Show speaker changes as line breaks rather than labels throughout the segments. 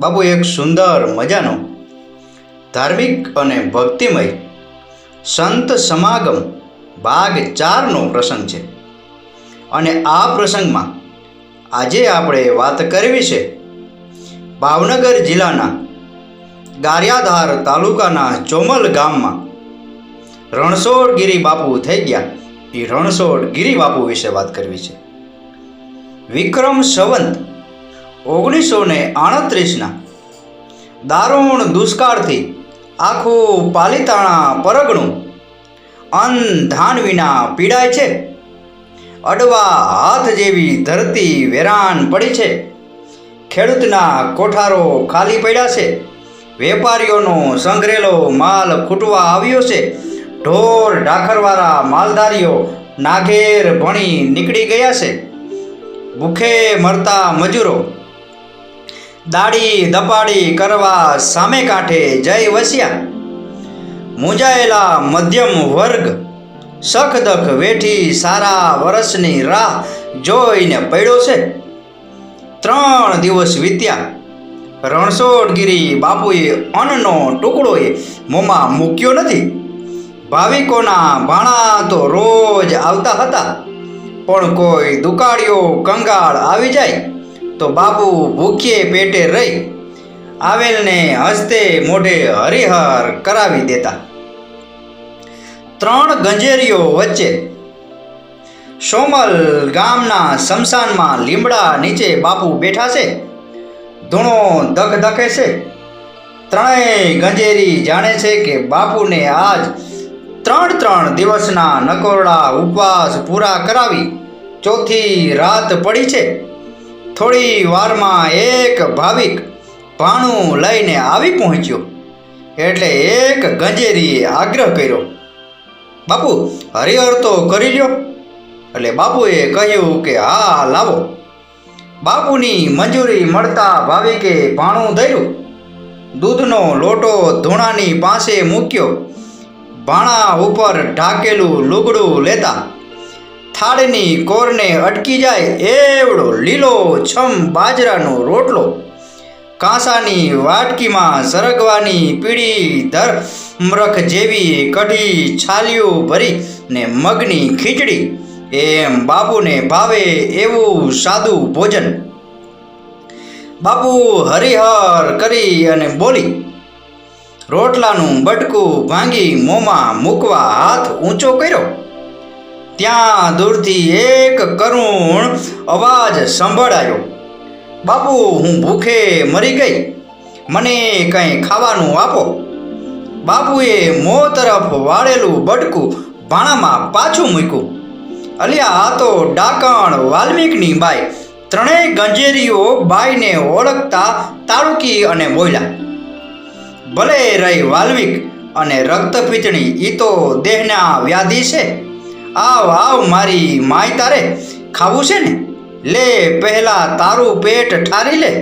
બાબુ, એક સુંદર મજાનો ધાર્મિક અને ભક્તિમય સંત સમાગમ ભાગ ચારનો પ્રસંગ છે. અને આ પ્રસંગમાં આજે આપણે વાત કરવી છે ભાવનગર જિલ્લાના ગારિયાધાર તાલુકાના ચોમલ ગામમાં. રણછોડ ગિરી બાપુ થઈ ગયા. એ રણછોડ ગિરી બાપુ વિશે વાત કરવી છે. વિક્રમ સંવંત ઓગણીસો ને આડત્રીસના દારૂણ દુષ્કાળથી આખું પાલિતાણા પરગણું. અન્ન વિના પીડાય છે. અડવા હાથ જેવી ધરતી વેરાન પડી છે. ખેડૂતના કોઠારો ખાલી પડ્યા છે. વેપારીઓનો સંઘરેલો માલ ખૂટવા આવ્યો છે. ઢોર ઢાખરવાળા માલધારીઓ નાઘેર ભણી નીકળી ગયા છે. ભૂખે મરતા મજૂરો દાડી દપાડી કરવા સામે કાંઠે જય વસ્યા. મૂંઝાયેલા મધ્યમ વર્ગ, સખદખ વેઠી સારા વરસની રાહ જોઈને પડ્યો છે. ત્રણ દિવસ વીત્યા. રણછોડગીરી બાપુએ અન્નનો ટુકડોએ મોંમાં મૂક્યો નથી. ભાવિકોના ભાણા તો રોજ આવતા હતા, પણ કોઈ દુકાળીઓ કંગાળ આવી જાય. તો બાપુ ભૂખ્યે પેટે રહી આવેલને હસ્તે મોઢે હરિહર કરાવી દેતા. ત્રણ ગંજેરીઓ વચ્ચે સોમલ ગામના શમશાનમાં લીમડા નીચે બાપુ બેઠા છે. ધૂણો ધક ધકે છે. ત્રણેય ગંજેરી જાણે છે કે બાપુને આજ ત્રણ ત્રણ દિવસના નકોરડા ઉપવાસ પૂરા કરાવી ચોથી રાત પડી છે. થોડી વારમાં એક ભાવિક ભાણું લઈને આવી પહોંચ્યો. એટલે એક ગંજેરીએ આગ્રહ કર્યો, બાપુ, હરિહર તો કરી લ્યો. એટલે બાપુએ કહ્યું કે, હા, લાવો. બાપુની મંજૂરી મળતા ભાવિકે ભાણું ધર્યું. દૂધનો લોટો ધૂણાની પાસે મૂક્યો. ભાણા ઉપર ઢાકેલું લુગડું લેતા થાળીની કોરને અટકી જાય એવડો લીલો છમ બાજરાનો રોટલો. કાંસાની વાટકીમાં સરગવાની પીળી ધરમરખ જેવી કઢી છાલીઓ ભરી ને મગની ખીચડી. એમ બાપુને ભાવે એવું સાદું ભોજન. બાપુ હરિહર કરી અને બોલી, રોટલાનું બટકું ભાંગી મોંમાં મૂકવા હાથ ઊંચો કર્યો. ત્યાં દૂરથી એક કરુણ અવાજ સંભળાયો. બાપુ, હું ભૂખે મરી ગઈ. મને કંઈ ખાવાનું આપો. બાપુએ મો તરફ વાળેલું બટકું ભાણામાં પાછું મૂક્યું. અલ્યા તો ડાકણ વાલ્મીકની બાઈ. ત્રણેય ગંજેરીઓ બાઈને ઓળખતા તાળુકી અને બોલ્યા ભલે રહી વાલ્મિક અને રક્તપીચણી એ તો દેહના વ્યાધિ છે. આવ આવ મારી માય તારે, ખાવું છે ને? લે, પહેલા તારું પેટ ઠારી લે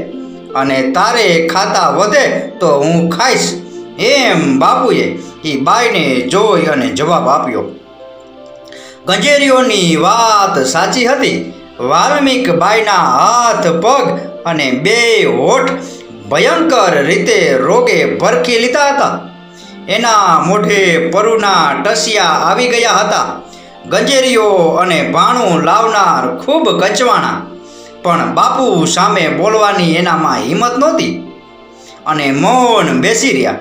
અને તારે ખાતા વધે તો હું ખાઈશ. એમ બાપુએ એ બાઈને જોઈ અને જવાબ આપ્યો. ગંજેરીઓની વાત સાચી હતી. વાલ્મિક બાઈના હાથ પગ અને બે હોઠ ભયંકર રીતે રોગે ભરખી લીધા હતા. એના મોઢે પરુના ટસિયા આવી ગયા હતા. ગંજેરીઓ અને ભાણું લાવનાર ખૂબ કચવાણા. પણ બાપુ સામે બોલવાની એનામાં હિંમત નહોતી. અને મૌન બેસી રહ્યા.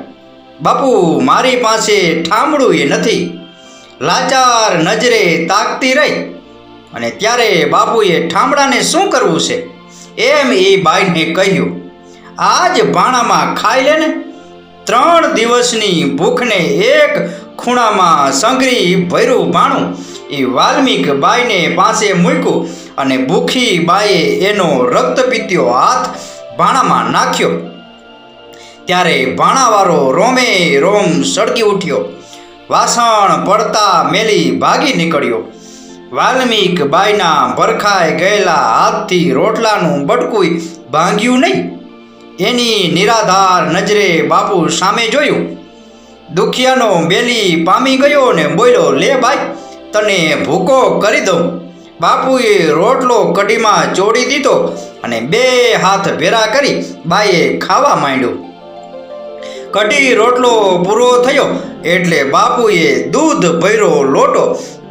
બાપુ, મારી પાસે ઠામડું એ નથી. લાચાર નજરે તાકતી રહી. અને ત્યારે બાપુએ ઠામડાને શું કરવું છે? એમ એ બાઈને કહ્યું, આજ ભાણામાં ખાઈ લે ને. ત્રણ દિવસની ભૂખને એક ખૂણામાં સંઘરી ભર્યું ભાણું. એ વાલ્મીક બાઈને પાસે મૂક્યું અને ભૂખી બાઈએ એનો રક્ત પીત્યો હાથ ભાણામાં નાખ્યો. ત્યારે ભાણાવાળો રોમે રોમ સળગી ઉઠ્યો. વાસણ પડતા મેલી ભાગી નીકળ્યો. વાલ્મીક બાઈના ભરખાઈ ગયેલા હાથથી રોટલાનું બટકું ભાંગ્યું નહીં. એની નિરાધાર નજરે બાપુ સામે જોયું. દુખિયાનો બેલી પામી ગયો ને બોલ્યો, લે ભાઈ તને ભૂકો કરી દઉં. બાપુએ રોટલો કઢીમાં ચોડી દીધો અને બે હાથ ભેરા કરી બાઈએ ખાવા માંડ્યું. કઢી રોટલો પૂરો થયો એટલે બાપુએ દૂધ ભર્યો લોટો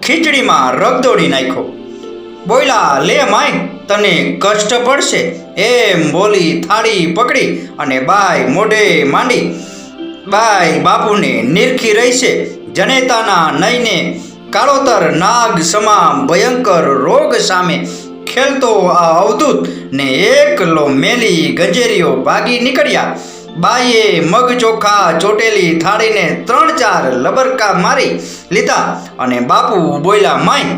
ખીચડીમાં રગદોડી નાખ્યો. બોયલા, લે માય તને કષ્ટ પડશે. એમ બોલી થાળી પકડી અને બાઈ મોઢે માંડી. બાઈ બાપુને નિરખી રહી છે જનેતાના નયને કાળોતર, નાગ સમા ભયંકર રોગ સામે ખેલતો આ અવધૂત ને એકલો મેલી ગજેરીઓ ભાગી નીકળ્યા. બાઈએ મગ ચોખા ચોટેલી થાળીને ત્રણ ચાર લબરકા મારી લીધા અને બાપુ બોલ્યા માય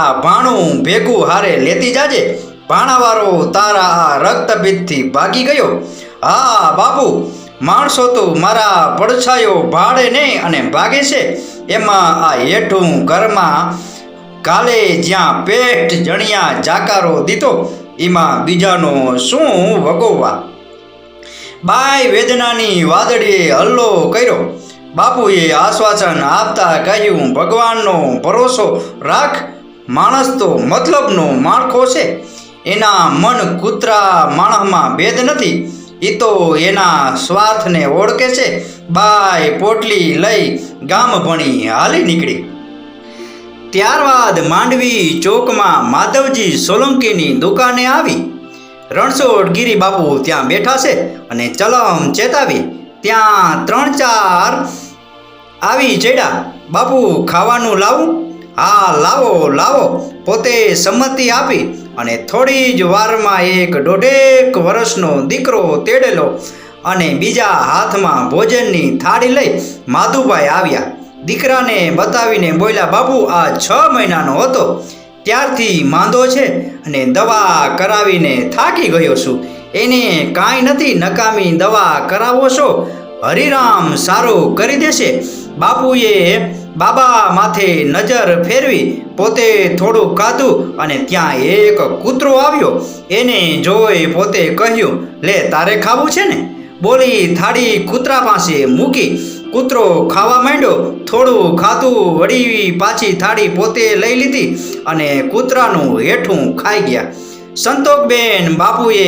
આ ભાણું ભેગું હારે લેતી જાજે. ભાણાવાળો તારા આ રક્તભીતથી ભાગી ગયો. હા બાપુ માણસો તો મારા પડછાયો ભાડે નહીં અને ભાગે છે. એમાં આ હેઠું ઘરમાં કાલે જ્યાં પેટ જણિયા જાકારો દીધો, એમાં બીજાનો શું વગોવા? બાય વેદનાની વાદળીએ હલ્લો કર્યો. બાપુએ આશ્વાસન આપતા કહ્યું, ભગવાનનો ભરોસો રાખ. માણસ તો મતલબનો માળખો છે. એના મન કૂતરા માણસમાં ભેદ નથી. એ તો એના સ્વાર્થને ઓળખે છે. બાય પોટલી લઈ ગામ ભણી હાલી નીકળી. ત્યારબાદ માંડવી ચોકમાં માધવજી સોલંકીની દુકાને આવી. રણછોડ ગીરી બાપુ ત્યાં બેઠા છે અને ચલમ ચેતાવી. ત્યાં ત્રણ ચાર આવી ચડ્યા બાપુ ખાવાનું લાવું? હા, લાવો લાવો. પોતે સંમતિ આપી. અને થોડી જ વારમાં એક દોઢેક વર્ષનો દીકરો તેડેલો અને બીજા હાથમાં ભોજનની થાળી લઈ માધુભાઈ આવ્યા. દીકરાને બતાવીને બોલ્યા, બાપુ, આ છ મહિનાનો હતો. ત્યારથી માંદો છે અને દવા કરાવીને થાકી ગયો છું. એને કાંઈ નથી નકામી દવા કરાવો છો. હરિરામ સારું કરી દેશે. બાપુએ બાબા માથે નજર ફેરવી પોતે થોડું કાધું અને ત્યાં એક કૂતરો આવ્યો. એને જોઈ પોતે કહ્યું, લે, તારે ખાવું છે ને? બોલી થાળી કૂતરા પાસે મૂકી કૂતરો ખાવા માંડ્યો. થોડું ખાતું વળી પાછી થાળી પોતે લઈ લીધી અને કૂતરાનું હેઠું ખાઈ ગયા. સંતોકબેન બાપુએ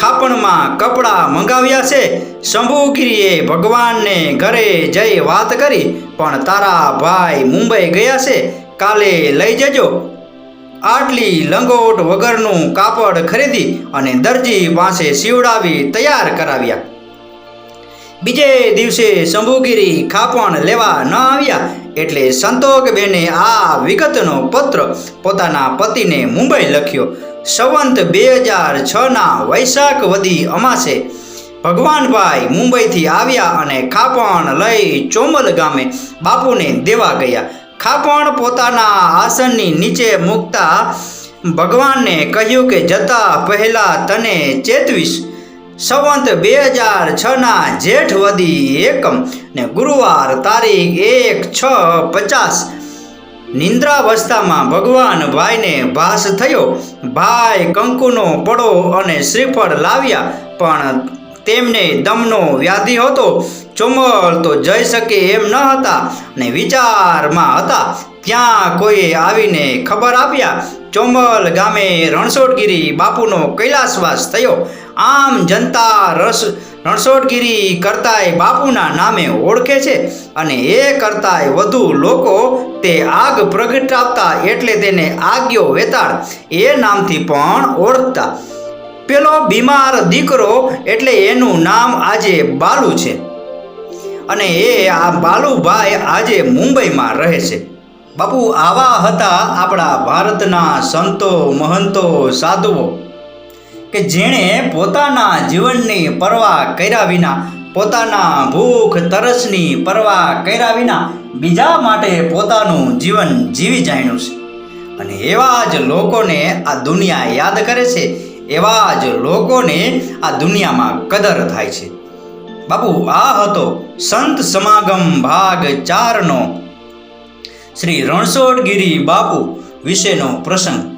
ખાપણમાં કપડાં મંગાવ્યા છે. શંભુગીરીએ ભગવાનને ઘરે જઈ વાત કરી, પણ તારા ભાઈ મુંબઈ ગયા છે. કાલે લઈ જજો. આટલી લંગોટ વગરનું કાપડ ખરીદી અને દરજી પાસે સીવડાવી તૈયાર કરાવ્યા. બીજે દિવસે શંભુગીરી ખાપણ લેવા ન આવ્યા, એટલે સંતોકબેને આ વિગતનો પત્ર પોતાના પતિને મુંબઈ લખ્યો. સંવંત બે હજાર છના વૈશાખ વધી અમાસે ભગવાનભાઈ મુંબઈથી આવ્યા અને ખાપણ લઈ ચોમલ ગામે બાપુને દેવા ગયા. ખાપણ પોતાના આસનની નીચે મૂકતા ભગવાનને કહ્યું કે, જતા પહેલા તને ચેતવીશ. સંવંત બે હજાર છના જેઠ વધી એકમ ને ગુરુવાર તારીખ એક છ પચાસ નિંદ્રાવસ્થામાં ભગવાન ભાઈને ભાસ થયો. ભાઈ કંકુનો પડો અને શ્રીફળ લાવ્યા, પણ તેમને દમનો વ્યાધિ હતો. ચોમલ તો જઈ શકે એમ ન હતા ને વિચારમાં હતા ત્યાં કોઈએ આવીને ખબર આપ્યા? ચોમલ ગામે રણછોડગીરી બાપુનો કૈલાસવાસ થયો. આમ જનતા રસ રણછોડગીરી કરતાંય બાપુના નામે ઓળખે છે અને એ કરતાંય વધુ લોકો તે આગ પ્રગટાવતા એટલે તેને આગ્યો વેતાળ. એ નામથી પણ ઓળખતા. પેલો બીમાર દીકરો એટલે એનું નામ આજે બાલુ છે. અને એ આ બાલુભાઈ આજે મુંબઈમાં રહે છે. બાપુ આવા હતા આપણા ભારતના સંતો, મહંતો, સાધુઓ. કે જેણે પોતાના જીવનની પરવા કર્યા વિના, પોતાના ભૂખ, તરસની પરવા કર્યા વિના બીજા માટે પોતાનું જીવન જીવી જાણ્યું છે. અને એવા જ લોકોને આ દુનિયા યાદ કરે છે, એવા જ લોકોને આ દુનિયામાં કદર થાય છે. બાપુ, આ હતો સંત સમાગમ ભાગ ચારનો. શ્રી રણછોડગીરી બાપુ વિશેનો પ્રસંગ.